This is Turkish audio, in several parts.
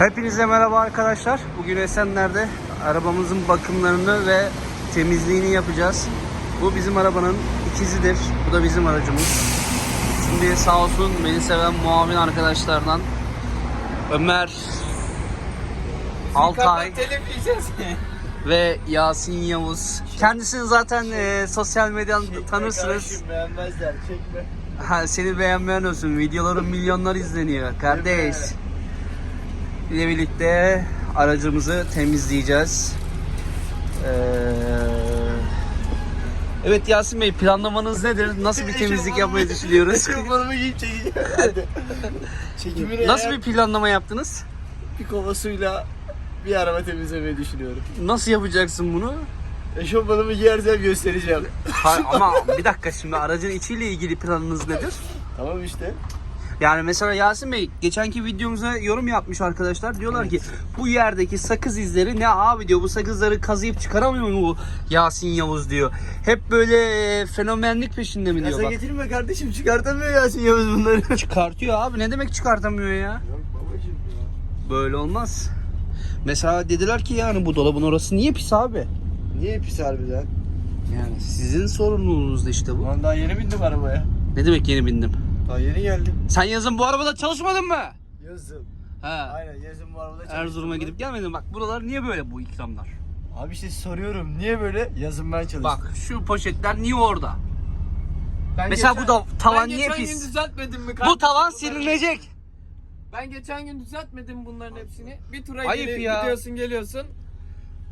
Hepinize merhaba arkadaşlar. Bugün Esenler'de arabamızın bakımlarını ve temizliğini yapacağız. Bu bizim arabanın ikizidir. Bu da bizim aracımız. Şimdi sağ olsun beni seven muavin arkadaşlardan Ömer, Altay ve Yasin Yavuz. Kendisini zaten e, sosyal medyadan tanırsınız. Beğenmezler çekme. Ha, seni beğenmeyen olsun. Videoların milyonlar izleniyor kardeş. İle birlikte aracımızı temizleyeceğiz. Ee, evet Yasin Bey planlamanız nedir? Nasıl bir temizlik yapmayı düşünüyoruz? Eşofmanımı giyip çekeceğim. Nasıl bir planlama yaptınız? bir kova suyla bir araba temizlemeyi düşünüyorum. Nasıl yapacaksın bunu? Eşofmanımı giyersem göstereceğim. Ha, ama bir dakika şimdi aracın içiyle ilgili planınız nedir? tamam işte. Yani mesela Yasin Bey geçenki videomuza yorum yapmış arkadaşlar. Diyorlar ki bu yerdeki sakız izleri ne abi diyor. Bu sakızları kazıyıp çıkaramıyor mu bu Yasin Yavuz diyor. Hep böyle fenomenlik peşinde mi diyor Gaza getirme kardeşim çıkartamıyor Yasin Yavuz bunları. Çıkartıyor abi ne demek çıkartamıyor ya. Böyle olmaz. Mesela dediler ki yani bu dolabın orası niye pis abi? Niye pis harbiden? Yani sizin sorumluluğunuz da işte bu. Ulan daha yeni bindim arabaya. Ne demek yeni bindim? Daha yeni geldim. Sen yazın bu arabada çalışmadın mı? Yazın. Ha. Aynen yazın bu arabada çalıştım. Erzurum'a gidip gelmedin bak buralar niye böyle bu ikramlar? Abi işte soruyorum niye böyle? Yazın ben çalıştım. Bak şu poşetler niye orada? Ben Mesela geçen- bu da tavan ben niye geçen pis? gün düzeltmedim mi? Bu tavan silinecek. Ben geçen gün düzeltmedim bunların hepsini. Bir tura Ayıp geli- ya. gidiyorsun geliyorsun.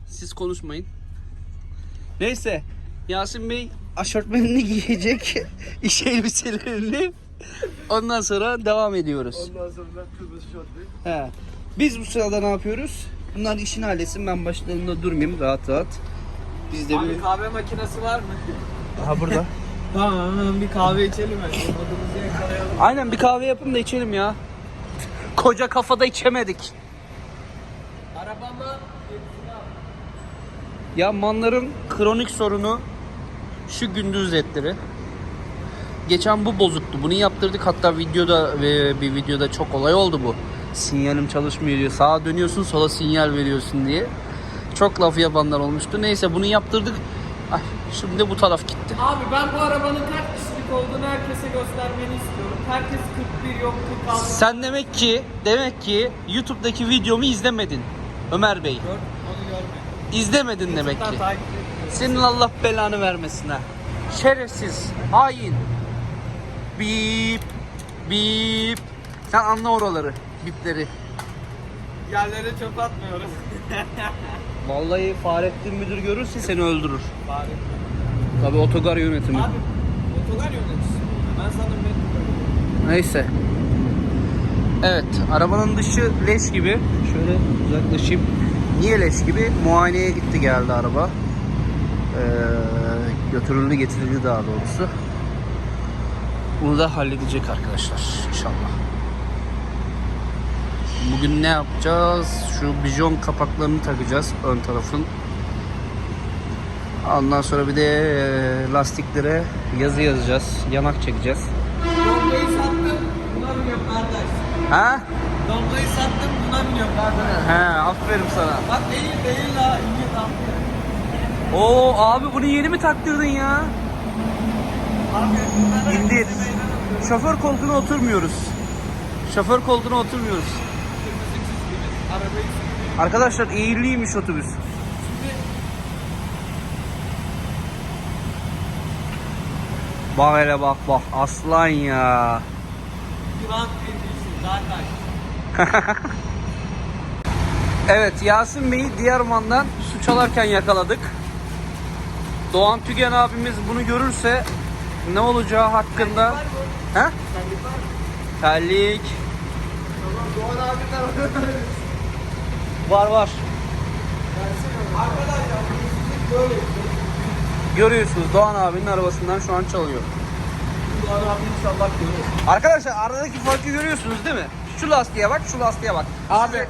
Siz konuşmayın. Neyse Yasin Bey aşortmenini giyecek. iş elbiselerini. Ondan sonra devam ediyoruz. Ondan sonra kırmızı şortlu. He. Biz bu sırada ne yapıyoruz? Bunlar işini halletsin ben başlarında durmayayım rahat rahat. Biz de bir... Abi kahve makinesi var mı? Ha burada. Tamam bir kahve içelim. Modumuzu yakalayalım. Aynen bir kahve yapın da içelim ya. Koca kafada içemedik. Arabama Ya manların kronik sorunu şu gündüz ledleri. Geçen bu bozuktu. Bunu yaptırdık. Hatta videoda bir videoda çok olay oldu bu. Sinyalim çalışmıyor diyor. Sağa dönüyorsun sola sinyal veriyorsun diye. Çok laf yapanlar olmuştu. Neyse bunu yaptırdık. Ay, şimdi bu taraf gitti. Abi ben bu arabanın kaç kişilik olduğunu herkese göstermeni istiyorum. Herkes 41 yok 46. Sen demek ki demek ki YouTube'daki videomu izlemedin. Ömer Bey. Gör, onu görmedim. İzlemedin demek ki. Senin Allah belanı vermesin ha. Şerefsiz, hain. Bip, bip. Sen anla oraları, bipleri. Yerlere çöp atmıyoruz. Vallahi Fahrettin müdür görürse seni öldürür. Bari. Tabii otogar yönetimi. Abi otogar yöneticisi. Ben sanırım metro. Neyse. Evet, arabanın dışı leş gibi. Şöyle uzaklaşayım. Niye leş gibi? Muayeneye gitti geldi araba. Ee, götürüldü getirildi daha doğrusu. Bunu da halledecek arkadaşlar inşallah. Bugün ne yapacağız? Şu bijon kapaklarını takacağız ön tarafın. Ondan sonra bir de e, lastiklere yazı yazacağız. Yanak çekeceğiz. Dobloyu sattım. Buna biniyorum kardeş. Ha? Dobloyu sattım. Buna biniyorum kardeş. He, aferin sana. Bak değil değil la. İyi tam. Oo abi bunu yeni mi taktırdın ya? İndir. Şoför koltuğuna oturmuyoruz. Şoför koltuğuna oturmuyoruz. Arkadaşlar eğriliymiş otobüs. Bak hele bak bak aslan ya. Evet Yasin Bey'i Diyarman'dan su çalarken yakaladık. Doğan Tügen abimiz bunu görürse ne olacağı hakkında... He? Senlik var mı? Terlik. Tamam Doğan abimden Var var. Arkadaşlar böyle. Görüyorsunuz Doğan abinin arabasından şu an çalıyor. Doğan abi inşallah görür. Arkadaşlar aradaki farkı görüyorsunuz değil mi? Şu lastiğe bak, şu lastiğe bak. Abi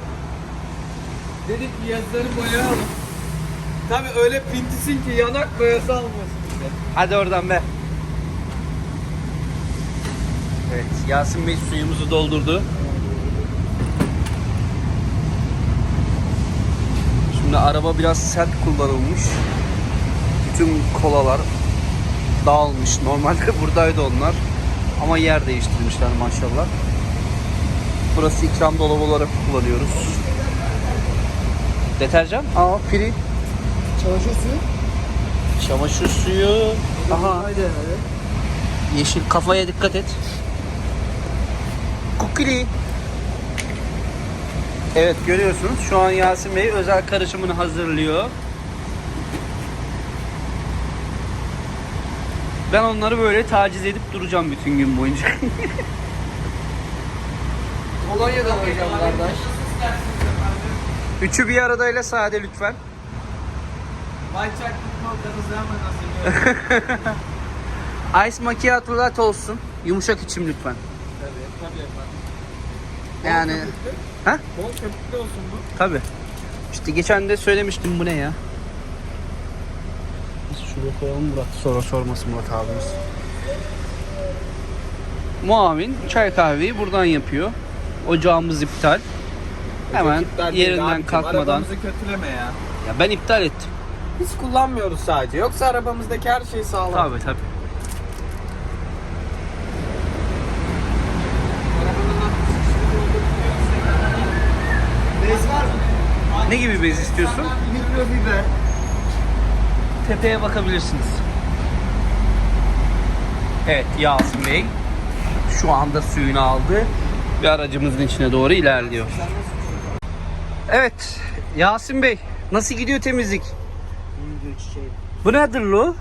dedik ki yazıları boyayalım. Tabi öyle pintisin ki yanak boyası işte. Hadi oradan be. Evet, Yasin Bey suyumuzu doldurdu. araba biraz sert kullanılmış. Bütün kolalar dağılmış. Normalde buradaydı onlar. Ama yer değiştirmişler maşallah. Burası ikram dolabı olarak kullanıyoruz. Deterjan? Aa free. Çamaşır suyu. Çamaşır suyu. Aha. Yeşil kafaya dikkat et. Kukili. Evet görüyorsunuz şu an Yasin Bey özel karışımını hazırlıyor. Ben onları böyle taciz edip duracağım bütün gün boyunca. Kolonya'dan hocam kardeş. Üçü bir aradayla sade lütfen. Ice macchiato latte olsun. Yumuşak içim lütfen. Tabii tabii efendim. Yani ha? Bol köpüklü olsun bu. Tabi. İşte geçen de söylemiştim bu ne ya? Biz şuraya koyalım Murat. Sonra sormasın Murat abimiz. Muavin çay kahveyi buradan yapıyor. Ocağımız iptal. Hemen İptal yerinden kalkmadan. Arabamızı kötüleme ya. Ya ben iptal ettim. Biz kullanmıyoruz sadece. Yoksa arabamızdaki her şey sağlam. Tabi tabi. Mı? Ne gibi bez istiyorsun? Mikrofiber. Tepeye bakabilirsiniz. Evet Yasin Bey şu anda suyunu aldı ve aracımızın içine doğru ilerliyor. Evet Yasin Bey nasıl gidiyor temizlik? Bu nedir lo?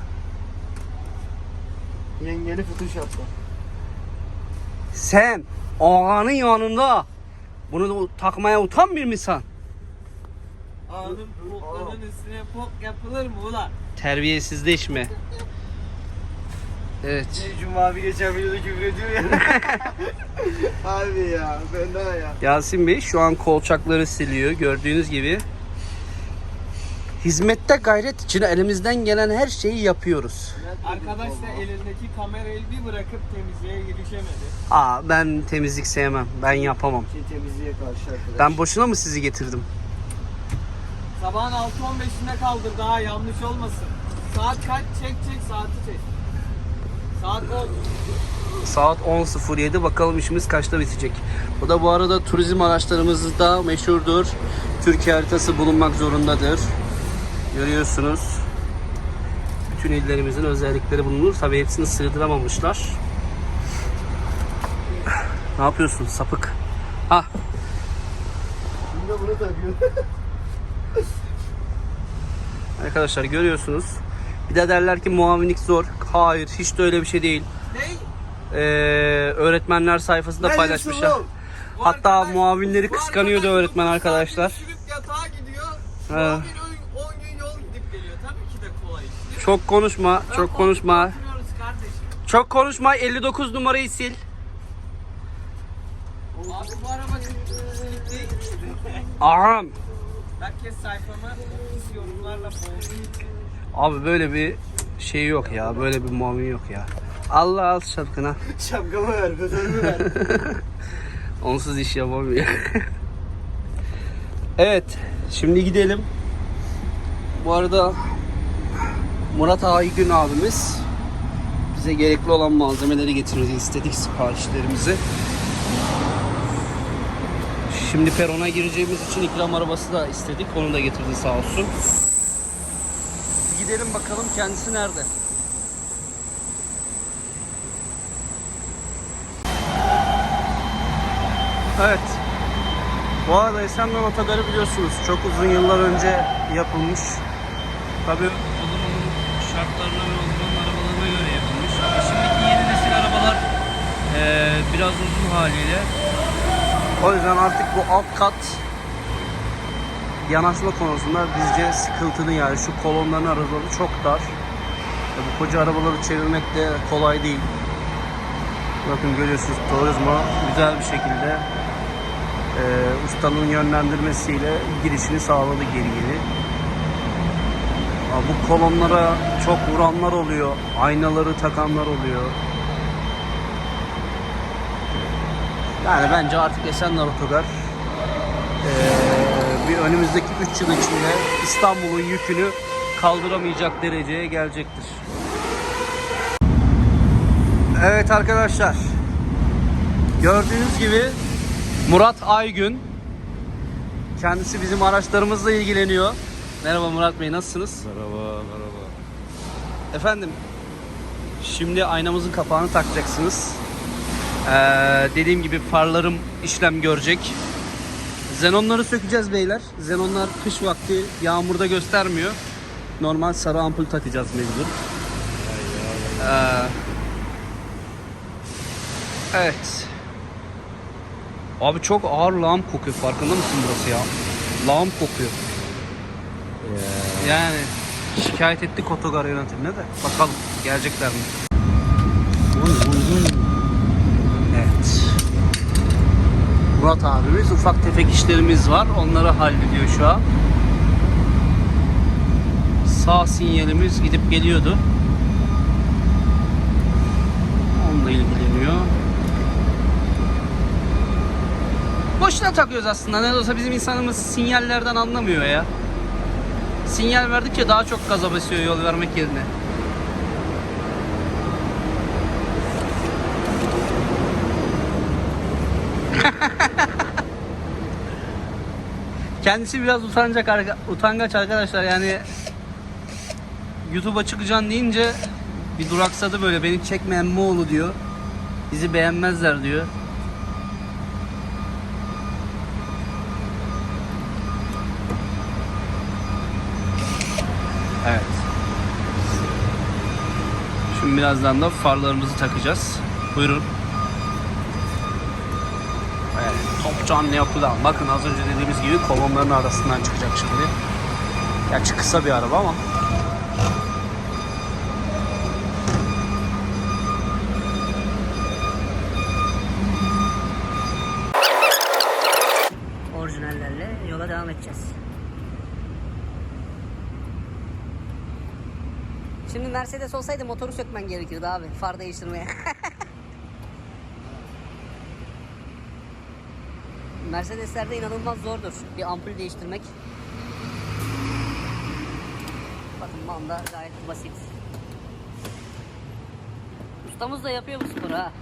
Yengeli Photoshop'ta. Sen ağanın yanında bunu takmaya utanmıyor musun? Ağanın poklarının üstüne pok yapılır mı ulan? Terbiyesizleşme. Evet. Cuma abi geçen videoda küfür ediyor ya. abi ya fena ya. Yasin Bey şu an kolçakları siliyor. Gördüğünüz gibi hizmette gayret için elimizden gelen her şeyi yapıyoruz. Arkadaş da elindeki kamerayı bir bırakıp temizliğe girişemedi. Aa ben temizlik sevmem. Ben yapamam. Şey temizliğe karşı arkadaş. Ben boşuna mı sizi getirdim? Sabahın 6.15'inde kaldır daha yanlış olmasın. Saat kaç? Çek çek saati çek. Saat 10. Saat 10.07 bakalım işimiz kaçta bitecek. Bu da bu arada turizm araçlarımızda meşhurdur. Türkiye haritası bulunmak zorundadır. Görüyorsunuz. Bütün illerimizin özellikleri bulunur. Tabii hepsini sığdıramamışlar. Ne yapıyorsun sapık? Ah Şimdi bunu takıyor. arkadaşlar görüyorsunuz. Bir de derler ki muavinlik zor. Hayır hiç de öyle bir şey değil. Ee, öğretmenler sayfasında paylaşmışlar. Hatta arkadaş- muavinleri kıskanıyordu öğretmen arkadaşlar. saatini sürüp yatağa gidiyor. He. Muavin 10 gün yol gidip geliyor. Tabii ki de kolay. iş, değil mi? Çok konuşma, çok konuşma. Çok konuşma. 59 numarayı sil. Abi bu araba değil. Aham. Herkes sayfamı. Abi böyle bir şey yok ya. Böyle bir muavin yok ya. Allah al şapkına. Şapkamı ver, fotoğrafı ver. Onsuz iş yapamıyor. evet. Şimdi gidelim. Bu arada Murat Aygün abimiz bize gerekli olan malzemeleri getirdi. istedik siparişlerimizi. Şimdi perona gireceğimiz için ikram arabası da istedik. Onu da getirdi sağ olsun. Gidelim bakalım kendisi nerede? Evet. Bu arada Esenler Otogarı biliyorsunuz çok uzun yıllar önce yapılmış. Tabi o zamanın şartlarına ve o zamanın arabalarına göre yapılmış. E şimdiki yeni nesil arabalar eee, biraz uzun haliyle. O yüzden artık bu alt kat yanaşma konusunda bizce sıkıntılı yani şu kolonların araları çok dar. Bu koca arabaları çevirmek de kolay değil. Bakın görüyorsunuz Turizmo güzel bir şekilde e, ustanın yönlendirmesiyle girişini sağladı geri geri. Bu kolonlara çok vuranlar oluyor. Aynaları takanlar oluyor. Yani bence artık Esenler Otogar e, bir önümüzdeki 3 yıl içinde İstanbul'un yükünü kaldıramayacak dereceye gelecektir. Evet arkadaşlar. Gördüğünüz gibi Murat Aygün kendisi bizim araçlarımızla ilgileniyor. Merhaba Murat Bey nasılsınız? Merhaba, merhaba. Efendim şimdi aynamızın kapağını takacaksınız. Ee, dediğim gibi farlarım işlem görecek. Xenonları sökeceğiz beyler. Xenonlar kış vakti yağmurda göstermiyor. Normal sarı ampul takacağız mecbur. Ee, evet. Abi çok ağır lağım kokuyor. Farkında mısın burası ya? Lağım kokuyor. Yani şikayet ettik otogar yönetimine de. Bakalım gelecekler mi? Evet. Murat abimiz ufak tefek işlerimiz var. Onları hallediyor şu an. Sağ sinyalimiz gidip geliyordu. Onunla ilgileniyor. Boşuna takıyoruz aslında. Ne olsa bizim insanımız sinyallerden anlamıyor ya. Sinyal verdikçe daha çok gaza basıyor yol vermek yerine. Kendisi biraz utanacak arka- utangaç arkadaşlar yani YouTube'a çıkacaksın deyince bir duraksadı böyle beni çekmeyen Moğolu diyor. Bizi beğenmezler diyor. Evet. Şimdi birazdan da farlarımızı takacağız. Buyurun. Evet, top canlı yapılan. Bakın az önce dediğimiz gibi kolonların arasından çıkacak şimdi. Gerçi kısa bir araba ama. orijinallerle yola devam edeceğiz. Şimdi Mercedes olsaydı motoru sökmen gerekirdi abi far değiştirmeye. Mercedeslerde inanılmaz zordur bir ampul değiştirmek. Bakın Manda gayet basit. Ustamız da yapıyor bu sporu ha.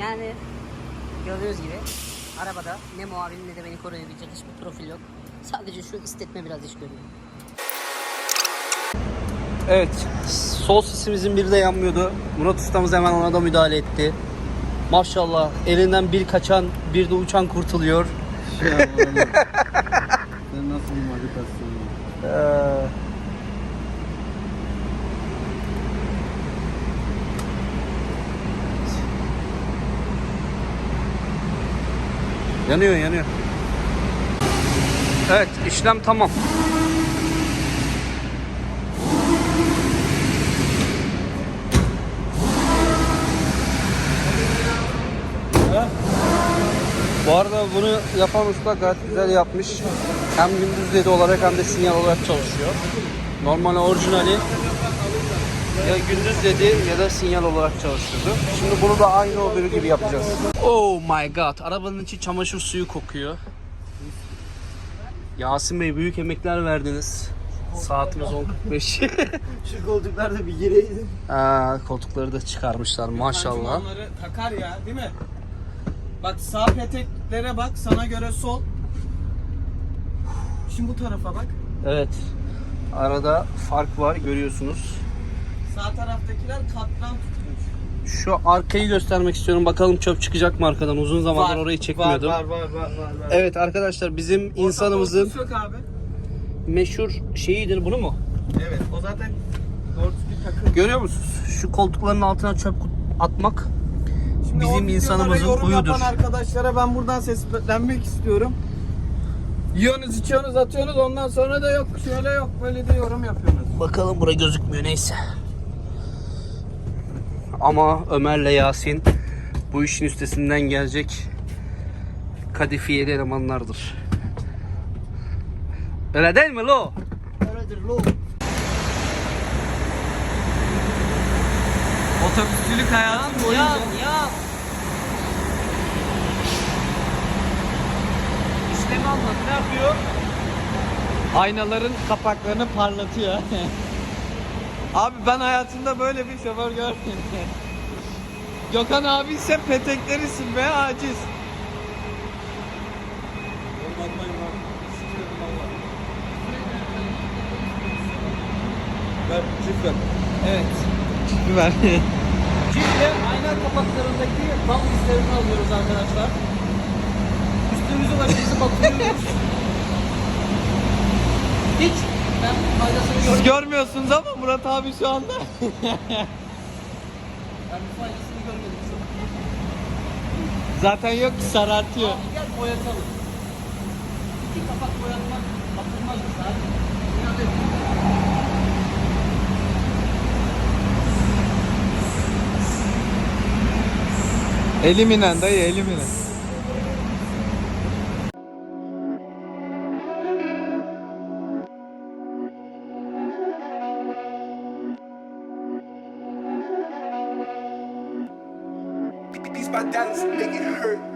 Yani gördüğünüz gibi arabada ne muavin ne de beni koruyabilecek hiçbir profil yok. Sadece şu istetme biraz iş görüyor. Evet. Sol sisimizin biri de yanmıyordu. Murat ustamız hemen ona da müdahale etti. Maşallah elinden bir kaçan bir de uçan kurtuluyor. Sen nasıl bir? Yanıyor yanıyor. Evet işlem tamam. Bu arada bunu yapan usta gayet güzel yapmış. Hem gündüz ledi olarak hem de sinyal olarak çalışıyor. Normal orijinali ya gündüz ledi ya da sinyal olarak çalıştırdı. Şimdi bunu da aynı o öbürü gibi yapacağız. Oh my god. Arabanın içi çamaşır suyu kokuyor. Yasin Bey büyük emekler verdiniz. Saatimiz 10.45. Şu koltuklarda bir gireydin. Aa, koltukları da çıkarmışlar maşallah. Onları takar ya değil mi? Bak sağ peteklere bak sana göre sol. Şimdi bu tarafa bak. Evet. Arada fark var görüyorsunuz. Sağ taraftakiler katran tutmuş. Şu arkayı göstermek istiyorum. Bakalım çöp çıkacak mı arkadan? Uzun zamandır orayı çekmiyordum. Var var var var. var. Evet arkadaşlar bizim insanımızın abi. meşhur şeyidir bunu mu? Evet o zaten doğru bir takım. Görüyor musunuz? Şu koltukların altına çöp atmak Şimdi o bizim videolara insanımızın yorum huyudur. yapan arkadaşlara ben buradan seslenmek istiyorum. Yiyorsunuz, içiyorsunuz, atıyorsunuz ondan sonra da yok şöyle yok böyle de yorum yapıyorsunuz. Bakalım bura gözükmüyor neyse. Ama Ömer'le Yasin bu işin üstesinden gelecek kadifiyeli elemanlardır. Öyle değil mi lo? Öyledir lo. Otobüsçülük hayatım boyunca. yap. İşlemi anlat. Ne yapıyor? Aynaların kapaklarını parlatıyor. abi ben hayatımda böyle bir şoför görmedim. Gökhan abi ise petekleri silmeye aciz. Ver çift ver. Evet. Biber. Şimdi ayna kapaklarındaki bal izlerini alıyoruz arkadaşlar. Üstümüzü başımızı batırıyoruz. Hiç ben faydasını Siz görmüyorsunuz ama Murat abi şu anda. Ben bir faydasını görmedim şu an. Zaten yok ki sarartıyor. Abi gel boyatalım. İki kapak boyatmak abi. İnat ettim. Eliminen dayı eliminen. making it hurt.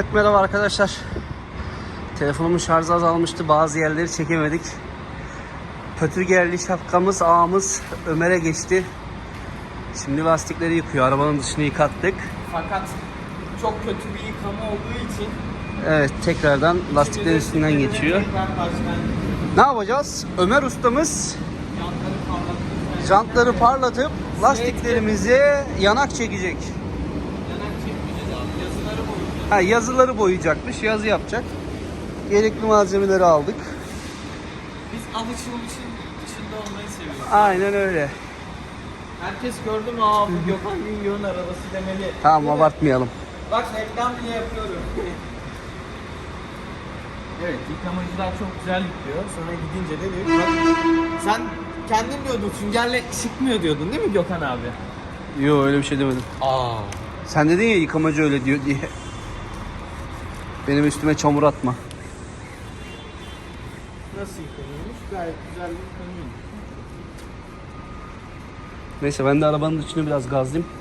Evet merhaba arkadaşlar. Telefonumun şarjı azalmıştı. Bazı yerleri çekemedik. Pötürgerli şapkamız ağamız Ömer'e geçti. Şimdi lastikleri yıkıyor. Arabanın dışını yıkattık. Fakat çok kötü bir yıkama olduğu için Evet tekrardan lastiklerin üstünden geçiyor. Ne yapacağız? Ömer ustamız jantları parlatıp lastiklerimize yanak çekecek. Yanak çekmeyeceğiz abi. Yazıları boyayacağız. Ha, yazıları boyayacakmış. Yazı yapacak. Gerekli malzemeleri aldık. Biz alışılmışın dışında olmayı seviyoruz. Aynen öyle. Herkes gördü mü abi Gökhan Güngör'ün arabası demeli. Tamam Değil mi? abartmayalım. Bak reklam bile yapıyorum. evet yıkamacılar çok güzel yıkıyor. Sonra gidince de diyor ki, bak sen kendin diyordun süngerle sıkmıyor diyordun değil mi Gökhan abi? Yok öyle bir şey demedim. Aa. Sen dedin ya yıkamacı öyle diyor diye. Benim üstüme çamur atma. Nasıl yıkanıyormuş? Gayet güzel yıkanıyor. Neyse ben de arabanın içini biraz gazlayayım.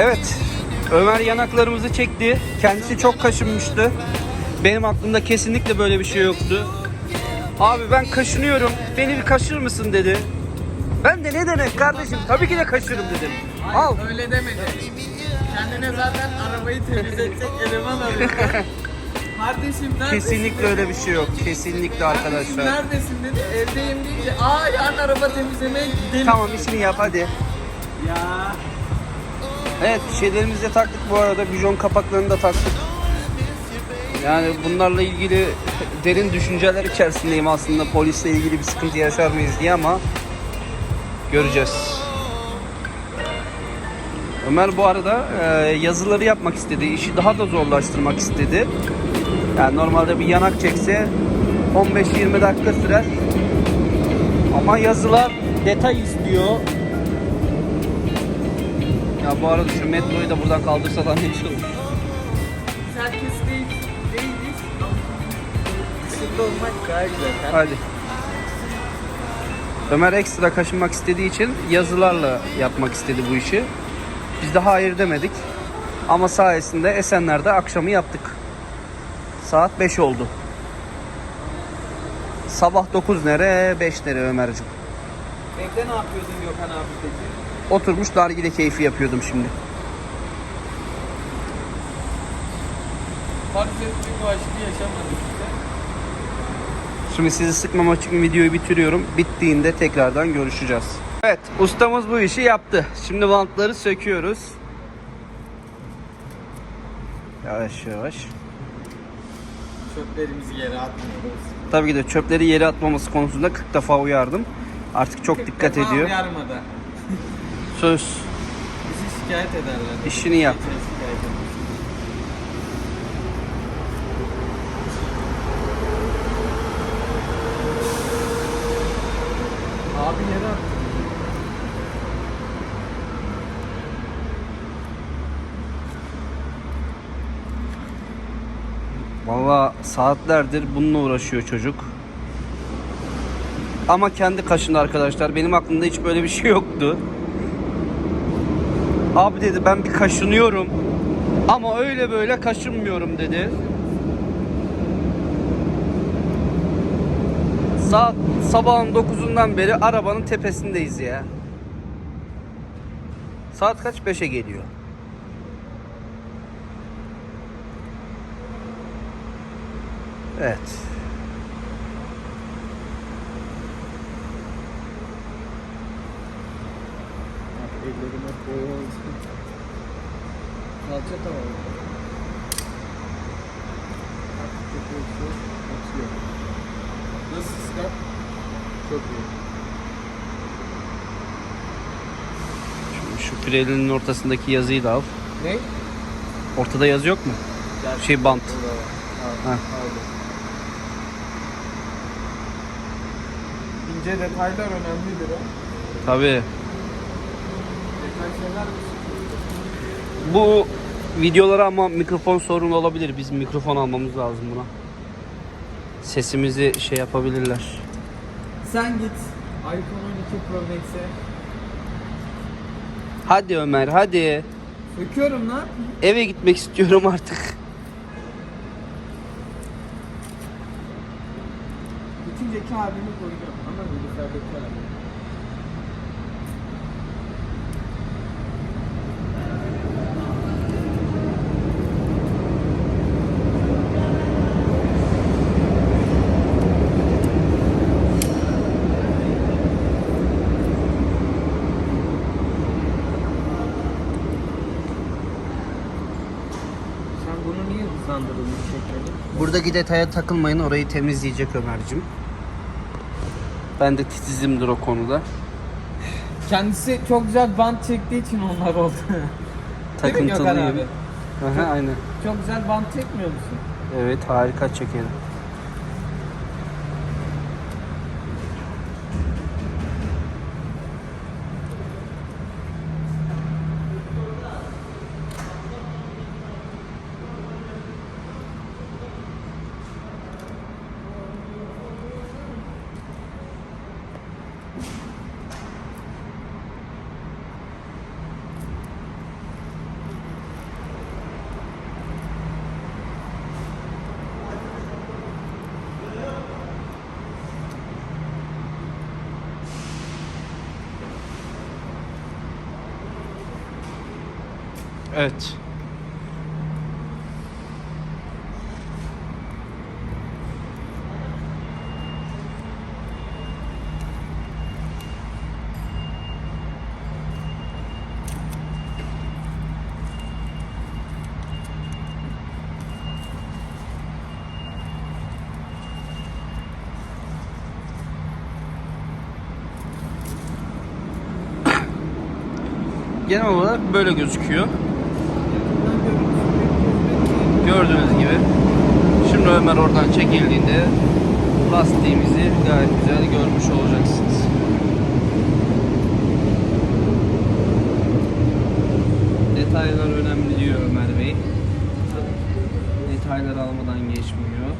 Evet. Ömer yanaklarımızı çekti. Kendisi çok kaşınmıştı. Benim aklımda kesinlikle böyle bir şey yoktu. Abi ben kaşınıyorum. Beni bir kaşır mısın dedi. Ben de ne demek kardeşim? Tabii ki de kaşırım dedim. Al. Öyle demedi. Kendine zaten arabayı temizletecek eleman arıyor. Kardeşim neredesin? Kesinlikle öyle bir şey yok. Kesinlikle Kardeşim arkadaşlar. neredesin dedi. Evdeyim deyince aa yarın araba temizlemeye gidelim. Tamam işini yap hadi. Ya. Evet şeylerimizi de taktık bu arada. Bijon kapaklarını da taktık. Yani bunlarla ilgili derin düşünceler içerisindeyim aslında. Polisle ilgili bir sıkıntı yaşar mıyız diye ama göreceğiz. Ömer bu arada e, yazıları yapmak istedi. İşi daha da zorlaştırmak istedi. Yani normalde bir yanak çekse 15-20 dakika sürer. Ama yazılar detay istiyor. Ya bu arada şu metroyu da buradan kaldırsalar ne iş olur? Herkes değil, değiliz. Dışında olmak daha güzel. Hadi. Ömer ekstra kaşınmak istediği için yazılarla yapmak istedi bu işi. Biz de hayır demedik. Ama sayesinde Esenler'de akşamı yaptık. Saat 5 oldu. Sabah 9 nere 5 nere Ömerciğim. Evde ne yapıyordun Gökhan abi peki? Oturmuş nargile keyfi yapıyordum şimdi. Paris'te bu aşkı yaşamadık işte. Şimdi sizi sıkmamak için videoyu bitiriyorum. Bittiğinde tekrardan görüşeceğiz. Evet ustamız bu işi yaptı. Şimdi bantları söküyoruz. Yavaş yavaş. Çöplerimizi yere atmıyoruz. Tabii ki de çöpleri yere atmaması konusunda 40 defa uyardım. Artık çok dikkat ediyor. Uyarmadı. Söz. Bizi şikayet ederler. İşini yap. Abi yere attı. Valla saatlerdir bununla uğraşıyor çocuk. Ama kendi kaşındı arkadaşlar. Benim aklımda hiç böyle bir şey yoktu. Abi dedi ben bir kaşınıyorum. Ama öyle böyle kaşınmıyorum dedi. Saat sabahın 9'undan beri arabanın tepesindeyiz ya. Saat kaç? 5'e geliyor. Evet. Salça tamam. Nasıl sıcak? Çok iyi. Şimdi şu frelinin ortasındaki yazıyı da al. Ne? Ortada yazı yok mu? Şey bant. Ha. İnce detaylar önemlidir ha. Tabii. Detay şeyler Bu videolara ama mikrofon sorun olabilir. Biz mikrofon almamız lazım buna. Sesimizi şey yapabilirler. Sen git iPhone 12 Pro Max'e. Hadi Ömer hadi. Söküyorum lan. Eve gitmek istiyorum artık. Bütünceki halini koyacağım ama bilgisayardaki halini. Sen bunu niye hızlandırılmış Buradaki detaya takılmayın. Orayı temizleyecek Ömer'cim. Ben de titizimdir o konuda. Kendisi çok güzel bant çektiği için onlar oldu. Değil mi Gökhan Takıntılı abi? Aha, aynen. Çok güzel bant çekmiyor musun? Evet harika çekerim. Evet. Genel olarak böyle gözüküyor. Gördüğünüz gibi. Şimdi Ömer oradan çekildiğinde lastiğimizi gayet güzel görmüş olacaksınız. Detaylar önemli diyor Ömer Bey. Detaylar almadan geçmiyor.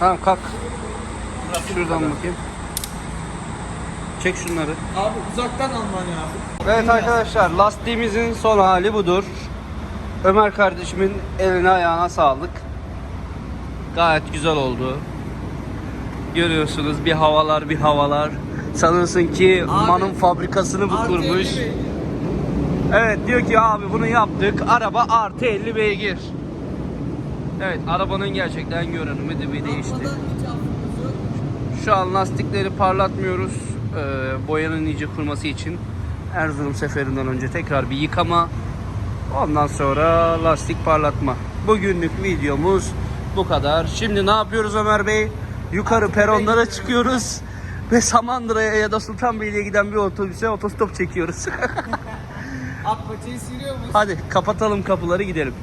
Tamam kalk. Şuradan bakayım. Çek şunları. Abi uzaktan alman lazım. Evet arkadaşlar lastiğimizin son hali budur. Ömer kardeşimin eline ayağına sağlık. Gayet güzel oldu. Görüyorsunuz bir havalar bir havalar. Sanırsın ki Abi, Man'ın fabrikasını bu kurmuş. 50 beygir. Evet diyor ki abi bunu yaptık. Araba artı 50 beygir. Evet arabanın gerçekten görünümü de bir değişti. Şu an lastikleri parlatmıyoruz. Ee, boyanın iyice kuruması için. Erzurum seferinden önce tekrar bir yıkama. Ondan sonra lastik parlatma. Bugünlük videomuz bu kadar. Şimdi ne yapıyoruz Ömer Bey? Yukarı peronlara çıkıyoruz. Ve Samandıra'ya ya da Sultanbeyli'ye giden bir otobüse otostop çekiyoruz. Akbaçayı siliyor musun? Hadi kapatalım kapıları gidelim.